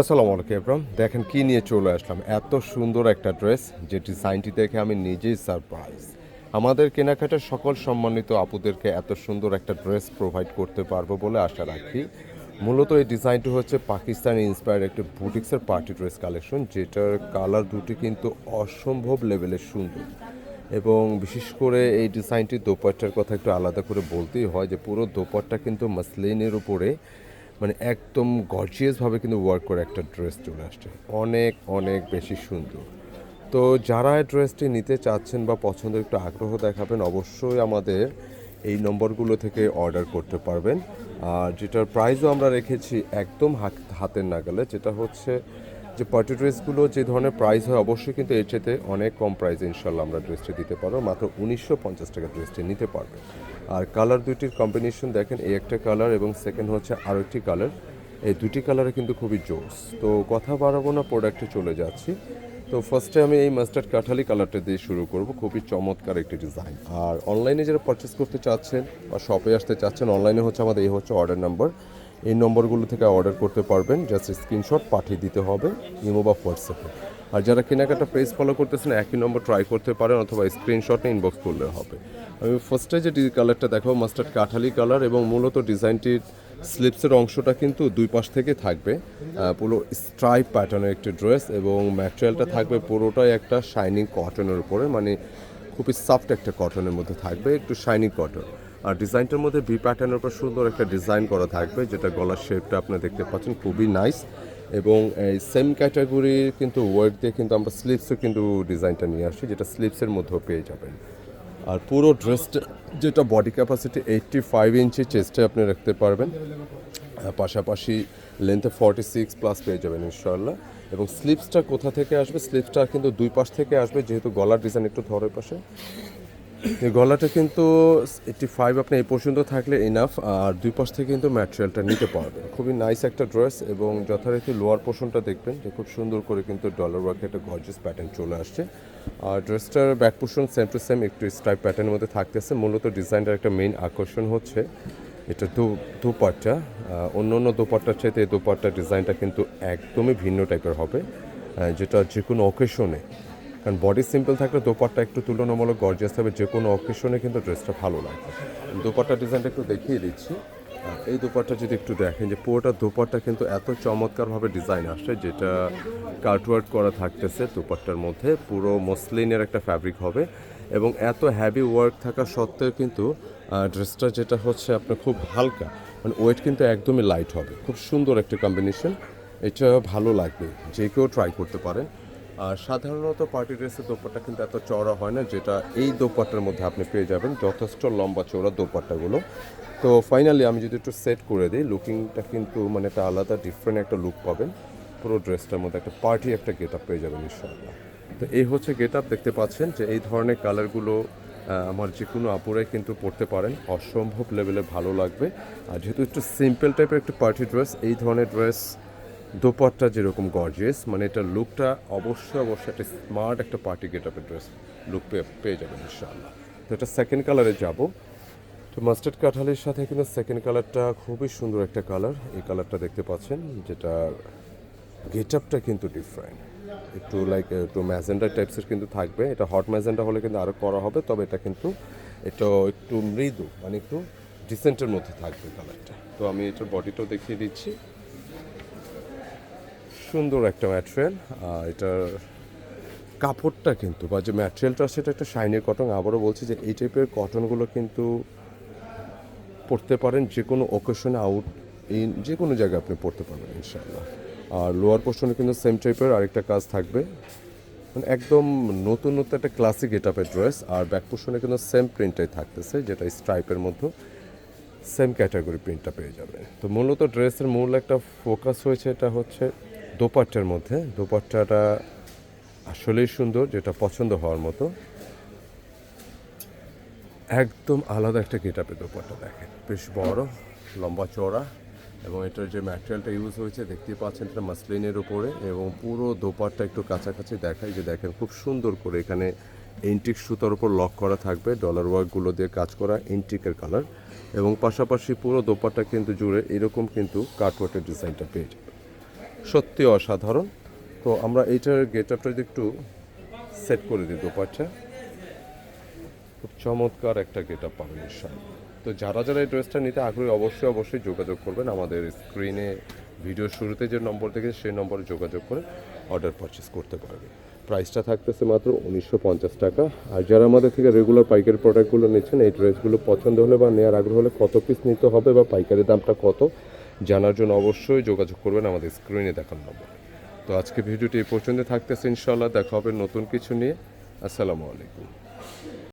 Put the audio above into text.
আসসালামু আলাইকুম ইব্রাম দেখেন কি নিয়ে চলে আসলাম। এত সুন্দর একটা ড্রেস যে ডিজাইনটি দেখে আমি নিজেই সারপ্রাইজ। আমাদের কেনাকাটার সকল সম্মানিত আপুদেরকে এত সুন্দর একটা ড্রেস প্রোভাইড করতে পারব বলে আশা রাখি। মূলত এই ডিজাইনটি হচ্ছে পাকিস্তানি ইন্সপায়ার্ড একটা বুটিক্সের পার্টি ড্রেস কালেকশন, যেটার কালার দুটি কিন্তু অসম্ভব লেভেলের সুন্দর। এবং বিশেষ করে এই ডিজাইনটির দোপাট্টার কথা একটু আলাদা করে বলতেই হয় যে পুরো দোপাট্টা কিন্তু মাসলিনের উপরে। মানে একদম গর্জিয়াসভাবে কিন্তু ওয়ার্ক করে একটা ড্রেস চলে আসছে। অনেক অনেক বেশি সুন্দর। তো যারা এই ড্রেসটি নিতে চাচ্ছেন বা পছন্দের একটু আগ্রহ দেখাবেন, অবশ্যই আমাদের এই নম্বরগুলো থেকে অর্ডার করতে পারবেন। আর যেটার প্রাইসও আমরা রেখেছি একদম হাত- হাতের নাগালে, যেটা হচ্ছে যে পার্টি ড্রেসগুলো যে ধরনের প্রাইস হয়, অবশ্যই কিন্তু এর চেয়ে অনেক কম প্রাইসে ইনশাল্লাহ আমরা ড্রেসটি দিতে পারব। মাত্র উনিশশো পঞ্চাশ টাকা ড্রেসটি নিতে পারবে। আর কালার দুইটির কম্বিনেশন দেখেন, এই একটা কালার এবং সেকেন্ড হচ্ছে আরও একটি কালার এই দুটি কালারে কিন্তু খুবই জোস। তো কথা বাড়াবো না প্রোডাক্টে চলে যাচ্ছি। তো ফার্স্টে আমি এই মাস্টার্ড কাঠালি কালারটা দিয়ে শুরু করব। খুবই চমৎকার একটি ডিজাইন আর অনলাইনে যারা পারচেস করতে চাচ্ছেন বা শপে আসতে চাচ্ছেন অনলাইনে হচ্ছে আমাদের, এই হচ্ছে অর্ডার নাম্বার এই নম্বরগুলো থেকে অর্ডার করতে পারবেন। জাস্ট স্ক্রিনশট পাঠিয়ে দিতে হবে ইমো বা হোয়াটসঅ্যাপে আর যারা কেনাকাটা পেজ ফলো করতেছেন, একই নম্বর ট্রাই করতে পারেন অথবা স্ক্রিনশটে ইনবক্স করলে হবে। আমি ফার্স্টে যে কালারটা দেখাবো মাস্টার্ড কাঠালি কালার এবং মূলত ডিজাইনটির স্লিপসের অংশটা কিন্তু দুই পাশ থেকে থাকবে। পুরো স্ট্রাইপ প্যাটার্নের একটি ড্রেস এবং ম্যাটেরিয়ালটা থাকবে পুরোটাই একটা শাইনিং কটনের উপরে মানে খুবই সফট একটা কটনের মধ্যে থাকবে, একটু শাইনিং কটন আর ডিজাইনটার মধ্যে ভি প্যাটার্নের উপর সুন্দর একটা ডিজাইন করা থাকবে, যেটা গলার শেপটা আপনি দেখতে পাচ্ছেন, খুবই নাইস এবং এই সেম ক্যাটাগরির কিন্তু ওয়ার্ক দিয়ে কিন্তু আমরা স্লিপসও কিন্তু ডিজাইনটা নিয়ে আসি, যেটা স্লিপসের মধ্যেও পেয়ে যাবেন। আর পুরো ড্রেসটা যেটা body capacity eighty five inch চেস্টে আপনি রাখতে পারবেন পাশাপাশি লেন্থে ফর্টি সিক্স প্লাস পেয়ে যাবেন ইনশাল্লাহ এবং স্লিপসটা কোথা থেকে আসবে? স্লিপসটা কিন্তু দুই পাশ থেকে আসবে, যেহেতু গলার ডিজাইন একটু ধরে পাশে গলাটা কিন্তু এইটটি ফাইভ আপনি এই পর্যন্ত থাকলে ইনাফ আর দুই পাশ থেকে কিন্তু ম্যাটেরিয়ালটা নিতে পারবেন। খুবই নাইস একটা ড্রেস এবং যথারীতি লোয়ার পোর্শনটা দেখবেন যে খুব সুন্দর করে কিন্তু ডলার ওয়ার্কে একটা গর্জিয়াস প্যাটার্ন চলে আসছে। আর ড্রেসটার back portion same to same একটু স্ট্রাইপ প্যাটার্নের মধ্যে থাকতেছে। মূলত ডিজাইনটার একটা মেইন আকর্ষণ হচ্ছে এটা দু, দুপাট্টা। অন্য অন্য দুপাট্টার চাইতে এই দুপাট্টার ডিজাইনটা কিন্তু একদমই ভিন্ন টাইপের হবে। যেটা যে কোনো অকেশনে কারণ বডি সিম্পল থাকলে দোপাট্টা একটু তুলনামূলক গর্জিয়াস হবে, যে কোনো অকেশনে কিন্তু ড্রেসটা ভালো লাগবে দোপাট্টা ডিজাইনটা একটু দেখিয়ে দিচ্ছি। এই দোপাট্টা যদি একটু দেখেন যে পুরোটা দোপাট্টা কিন্তু এত চমৎকারভাবে ডিজাইন আসছে, যেটা কার্টওয়ার্ক করা থাকতেছে দোপাট্টার মধ্যে, পুরো মসলিনের একটা ফ্যাব্রিক হবে এবং এত হ্যাভি ওয়ার্ক থাকা সত্ত্বেও কিন্তু ড্রেসটা যেটা হচ্ছে আপনার খুব হালকা মানে ওয়েট কিন্তু একদমই লাইট হবে। খুব সুন্দর একটা কম্বিনেশন এটা ভালো লাগবে, যে কেউ ট্রাই করতে পারেন। আর সাধারণত পার্টি ড্রেসের দোপাট্টা কিন্তু এত চওড়া হয় না, যেটা এই দোপাট্টার মধ্যে আপনি পেয়ে যাবেন যথেষ্ট লম্বা চওড়া দোপাট্টাগুলো। তো ফাইনালি আমি যদি একটু সেট করে দিই লুকিংটা কিন্তু মানে একটা আলাদা ডিফারেন্ট একটা লুক পাবেন। পুরো ড্রেসটার মধ্যে একটা পার্টি একটা গেট আপ পেয়ে যাবেন ইনশাআল্লাহ। তো এই হচ্ছে গেট আপ দেখতে পাচ্ছেন যে এই ধরনের কালারগুলো আমার যে কোনো আপুরাই কিন্তু পরতে পারেন। অসম্ভব লেভেলে ভালো লাগবে। আর যেহেতু একটু সিম্পল টাইপের একটা পার্টি ড্রেস এই ধরনের ড্রেস দোপাট্টা যেরকম গর্জিয়াস মানে এটা লুকটা অবশ্যই অবশ্যই একটা স্মার্ট একটা পার্টি গেট আপের ড্রেস লুক পেয়ে পেয়ে যাবেন ইনশাআল্লাহ। তো এটা সেকেন্ড কালারে যাব। তো মাস্টার্ড কাঁঠালের সাথে কিন্তু সেকেন্ড কালারটা খুবই সুন্দর একটা কালার এই কালারটা দেখতে পাচ্ছেন, যেটা গেট আপটা কিন্তু ডিফারেন্ট একটু লাইক একটু ম্যাজেন্ডা টাইপসের কিন্তু থাকবে। এটা হট ম্যাজেন্ডা হলে কিন্তু আরও করা হবে, তবে এটা কিন্তু এটা একটু মৃদু মানে একটু ডিসেন্টের মধ্যে থাকবে কালারটা তো আমি এটার বডিটাও দেখিয়ে দিচ্ছি। সুন্দর একটা ম্যাটেরিয়াল এটার কাপড়টা কিন্তু, বা যে ম্যাটেরিয়ালটা সেটা একটা শাইনের কটন, আবারও বলছি যে এই টাইপের কটনগুলো কিন্তু পড়তে পারেন যে কোনো ওকেশনে আউট ইন যে কোনো জায়গায় আপনি পড়তে পারবেন, ইনশাআল্লাহ। আর লোয়ার পোর্শনে কিন্তু সেম টাইপের আরেকটা কাজ থাকবে। মানে একদম নতুন নতুন একটা ক্লাসিক গেটআপের ড্রেস আর ব্যাক পোর্শনে কিন্তু সেম প্রিন্টটাই থাকতেছে, যেটা স্ট্রাইপের মধ্যে সেম ক্যাটাগরি প্রিন্টটা পেয়ে যাবে তো মূলত ড্রেসের মূল একটা ফোকাস হয়েছে, এটা হচ্ছে দোপাট্টার মধ্যে, দোপাট্টাটা আসলেই সুন্দর, যেটা পছন্দ হওয়ার মতো। একদম আলাদা একটা গেটআপে দোপাট্টা দেখেন। বেশ বড়, লম্বা চওড়া এবং এটার যে ম্যাটেরিয়ালটা ইউজ হয়েছে, দেখতেই পাচ্ছেন এটা মাসলিনের উপরে এবং পুরো দোপাট্টা একটু কাছাকাছি দেখায় যে দেখেন খুব সুন্দর করে এখানে এন্টিক সুতার উপর লক করা থাকবে ডলার ওয়ার্কগুলো দিয়ে কাজ করা এন্টিকের কালার এবং পাশাপাশি পুরো দোপাট্টা কিন্তু জুড়ে এরকম কিন্তু কাটওয়ার্টের ডিজাইনটা পেয়ে যাবে সত্যি অসাধারণ। তো আমরা এইটার গেট আপটা যদি একটু সেট করে দিই দোপাট্টা। খুব চমৎকার একটা গেট আপ পাবেন তো যারা যারা এই ড্রেসটা নিতে আগ্রহী, অবশ্যই অবশ্যই যোগাযোগ করবেন। আমাদের স্ক্রিনে ভিডিও শুরুতে যে নম্বর থেকে সেই নম্বরে যোগাযোগ করে অর্ডার পারচেস করতে পারবে। প্রাইসটা থাকতেছে মাত্র উনিশশো পঞ্চাশ টাকা। আর যারা আমাদের থেকে রেগুলার পাইকারি প্রোডাক্টগুলো নিচ্ছেন, এই ড্রেসগুলো পছন্দ হলে বা নেওয়ার আগ্রহ হলে কত পিস নিতে হবে বা পাইকারি দামটা কত জানার জন্য অবশ্যই যোগাযোগ করবেন আমাদের স্ক্রিনে দেখার নম্বর। তো আজকে ভিডিওটি এই পর্যন্ত থাকতেছে ইনশাল্লাহ দেখা হবে নতুন কিছু নিয়ে। আসসালামু আলাইকুম।